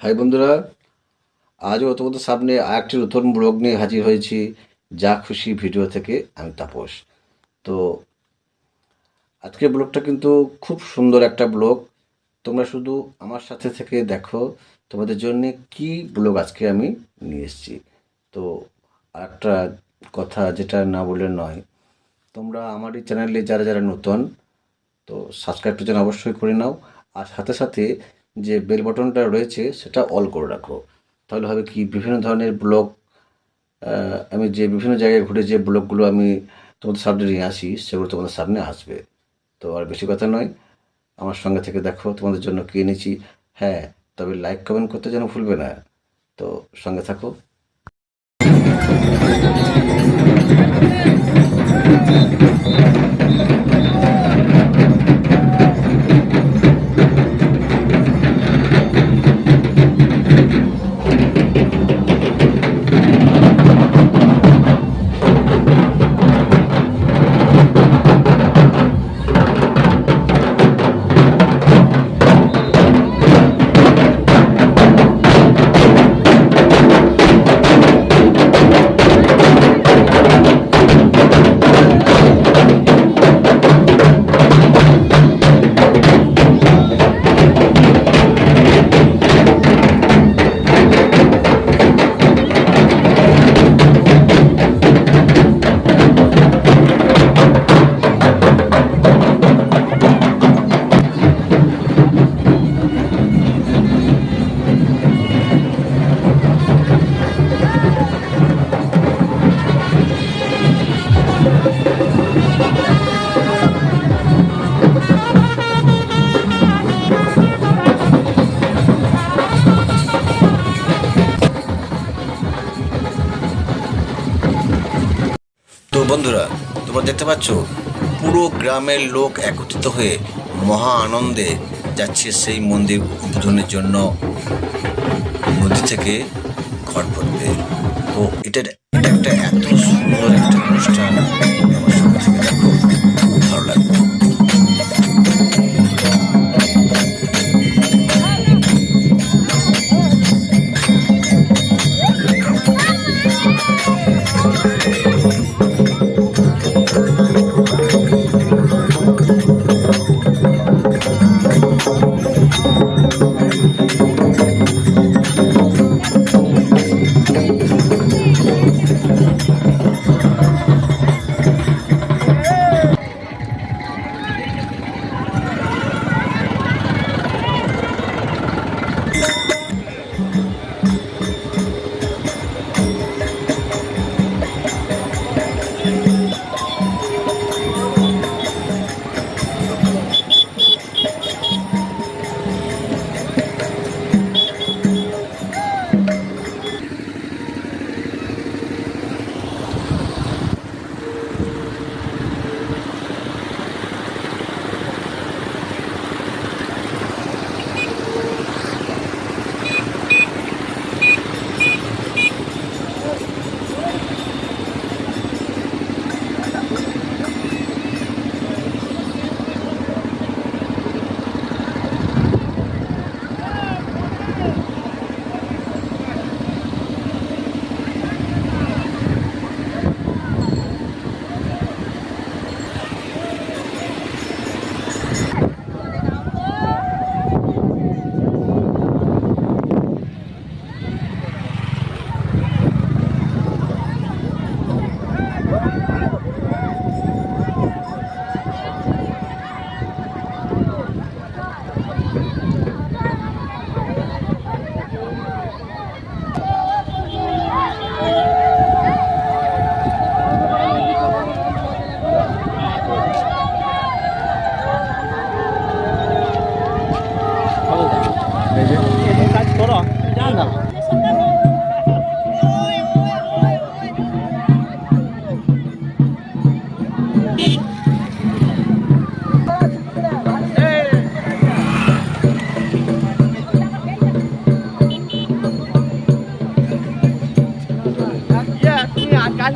High বন্ধুরা, আজও তোমাদের সামনে আরেকটি নতুন ব্লগ নিয়ে হাজির হয়েছি। যা খুশি ভিডিও থেকে আমি তাপস। তো আজকের ব্লগটা কিন্তু খুব সুন্দর একটা ব্লগ। তোমরা শুধু আমার সাথে থেকে দেখো, তোমাদের জন্য কি ব্লগ আজকে আমি নিয়ে এসেছি। তো আরেকটা কথা যেটা না বলে নয়, তোমরা আমার এই চ্যানেলে যারা যারা নতুন, তো সাবস্ক্রাইবটা যেন অবশ্যই করে নাও। আর সাথে সাথে যে বেল বাটনটা রয়েছে, সেটা অল করে রাখো। তাহলে হবে কি, বিভিন্ন ধরনের ব্লগ আমি যে বিভিন্ন জায়গায় ঘুরে যে ব্লগগুলো আমি তোমাদের সামনে নিয়ে আসি, সেগুলো তোমাদের সামনে আসবে। তো আর বেশি কথা নয়, আমার সঙ্গে থেকে দেখো, তোমাদের জন্য কী এনেছি হ্যাঁ তবে লাইক কমেন্ট করতে যেন ভুলবে না। তো সঙ্গে থাকো। বন্ধুরা, তোমরা দেখতে পাচ্ছ, পুরো গ্রামের লোক একত্রিত হয়ে মহা আনন্দে যাচ্ছে সেই মন্দির উদ্বোধনের জন্য। নদী থেকে ঘট পড়বে। ও এটা এটা একটা এত সুন্দর একটা অনুষ্ঠান আমার সঙ্গে থেকে দেখো।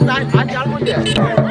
나한테반지 할.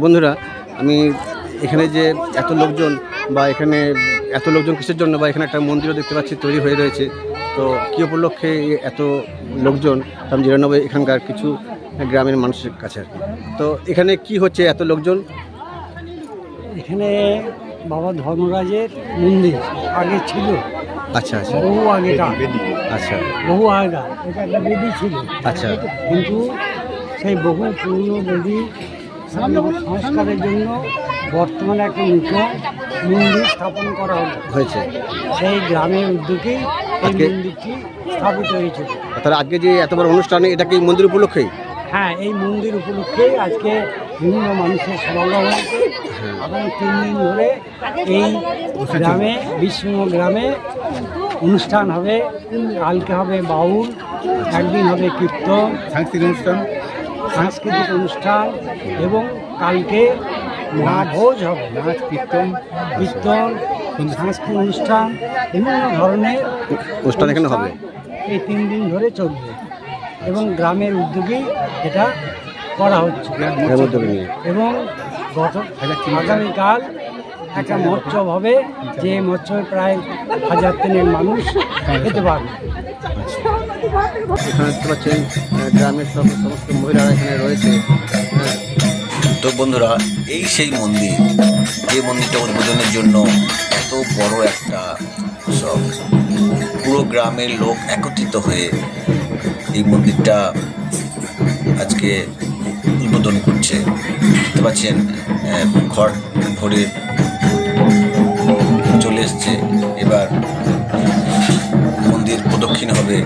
বন্ধুরা আমি এখানে যে এত লোকজন বা এখানে এত লোকজন কিসের জন্য বা এখানে একটা মন্দিরও দেখতে পাচ্ছি তৈরি হয়ে রয়েছে। তো কী উপলক্ষে এত লোকজন আমি জেনে নেব এখানকার কিছু গ্রামের মানুষের কাছে তো এখানে কি হচ্ছে এত লোকজন? এখানে বাবা ধর্মরাজের মন্দির আগে ছিল। আচ্ছা আচ্ছা। বহু আগেকার আচ্ছা। বহু আগেকার এটা একটা বেদি ছিল। আচ্ছা। কিন্তু সেই বহু পুরনো বেদি সংস্কারের জন্য বর্তমানে একটা নতুন মন্দির স্থাপন করা হয়েছে। সেই গ্রামের উদ্যোগেই এই মন্দিরটি স্থাপিত হয়েছে। তাহলে আজকে যে এত বড় অনুষ্ঠানে এটা কি মন্দির উপলক্ষেই? হ্যাঁ এই মন্দির উপলক্ষে আজকে বিভিন্ন মানুষের সমাগম হয়েছে। এবং তিন দিন ধরে এই গ্রামে বিষ্ণু গ্রামে অনুষ্ঠান হবে। কালকে হবে বাউল একদিন হবে কীর্তন। সাংস্কৃতিক অনুষ্ঠান। সাংস্কৃতিক অনুষ্ঠান এবং কালকে মহাভোজ হবে নাচ কীর্তন কীর্তন সাংস্কৃতিক অনুষ্ঠান বিভিন্ন ধরনের অনুষ্ঠান এখানে হবে? এই তিন দিন ধরে চলবে এবং গ্রামের উদ্যোগেই এটা করা হচ্ছে। এবং গত আগামীকাল একটা মহোৎসব হবে যে মহোৎসবে প্রায় হাজার তিনের মানুষ খেতে পারবে। এখানে দেখতে পাচ্ছেন সব সমস্ত মহিলারা রয়েছে। তো বন্ধুরা, এই সেই মন্দির, যে মন্দিরটা উদ্বোধনের জন্য এত বড় একটা উৎসব। পুরো গ্রামের লোক একত্রিত হয়ে এই মন্দিরটা আজকে উদ্বোধন করছে। দেখতে পাচ্ছেন ঘট ভরে চলে এসছে। এবার মন্দির প্রদক্ষিণ হবে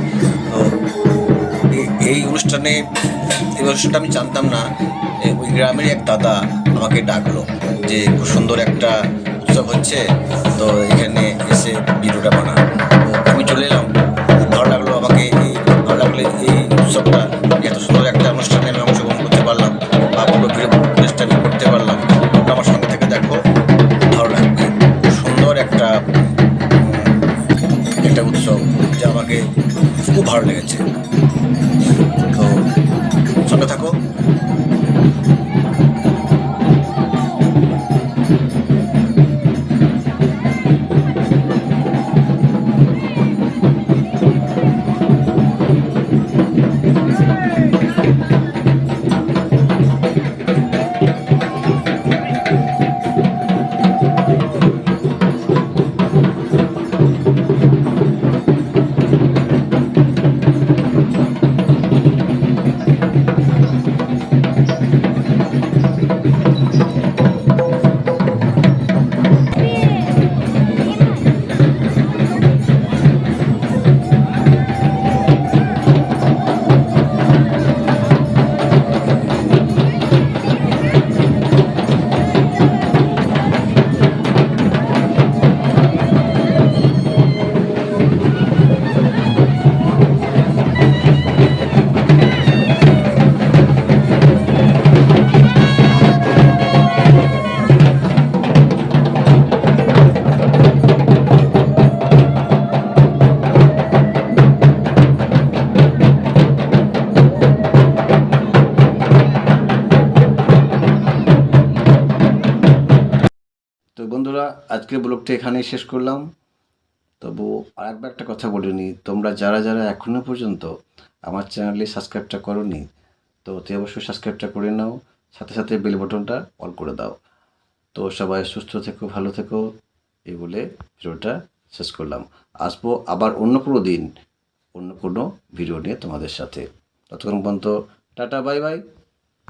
তো এই- অনুষ্ঠানে, এই অনুষ্ঠানটা আমি জানতাম না ওই গ্রামের এক দাদা আমাকে ডাকলো যে খুব সুন্দর একটা উৎসব হচ্ছে, তো এখানে এসে ভিডিওটা বানা আমি চলে এলাম খুব ভালো লাগল আমাকে, এই ভালো লাগল এই উৎসবটা, এত সুন্দর একটা অনুষ্ঠানে আমি অংশগ্রহণ করতে পারলাম, বা পুরো আমি করতে পারলাম। আমার সঙ্গে থেকে দেখো ভালো লাগবে সুন্দর একটা একটা উৎসব যা আমাকে খুব ভালো লেগেছে। তো সঙ্গে থাকো। আজকের ব্লগটা এখানেই শেষ করলাম। তবু আর একবার একটা কথা বলে বলিনি তোমরা যারা যারা এখনও পর্যন্ত আমার চ্যানেলে সাবস্ক্রাইবটা করোনি, তো অতি অবশ্যই সাবস্ক্রাইবটা করে নাও, সাথে সাথে বেল বটনটা অন করে দাও। তো সবাই সুস্থ থেকো, ভালো থেকো, এই বলে ভিডিওটা শেষ করলাম। আসব আবার অন্য কোনো দিন, অন্য কোনো ভিডিও নিয়ে তোমাদের সাথে। ততক্ষণ পর্যন্ত টাটা, বাই বাই।